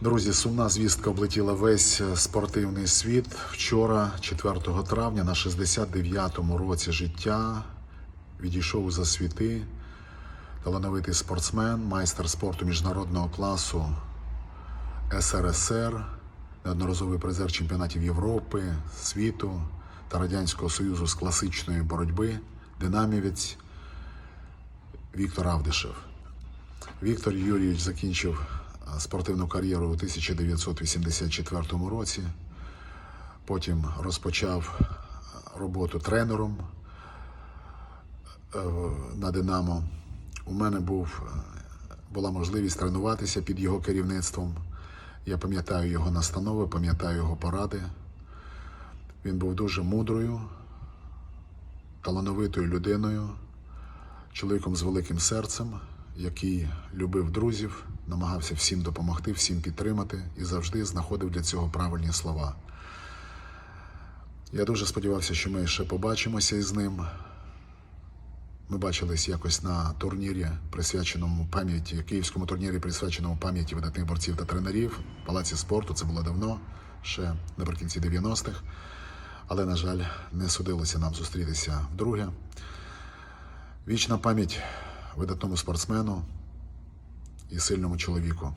Друзі, сумна звістка облетіла весь спортивний світ. Вчора, 4 травня, на 69-му році життя відійшов за світи талановитий спортсмен, майстер спорту міжнародного класу СРСР, неодноразовий призер чемпіонатів Європи, світу та Радянського Союзу з класичної боротьби, динамівець Віктор Авдишев. Віктор Юрійович закінчив спортивну кар'єру у 1984 році. Потім розпочав роботу тренером е, на Динамо. У мене був, е, була можливість тренуватися під його керівництвом. Я пам'ятаю його настанови, пам'ятаю його поради. Він був дуже мудрою, талановитою людиною, чоловіком з великим серцем, який любив друзів, намагався всім допомогти, всім підтримати і завжди знаходив для цього правильні слова. Я дуже сподівався, що ми ще побачимося із ним. Ми бачились якось на турнірі, присвяченому пам'яті, київському турнірі, присвяченому пам'яті видатних борців та тренерів в палаці спорту. Це було давно, ще наприкінці 90-х. Але, на жаль, не судилося нам зустрітися вдруге. Вічна пам'ять видатному спортсмену і сильному чоловіку.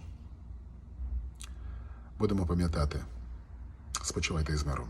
Будемо пам'ятати. Спочивайте із миром.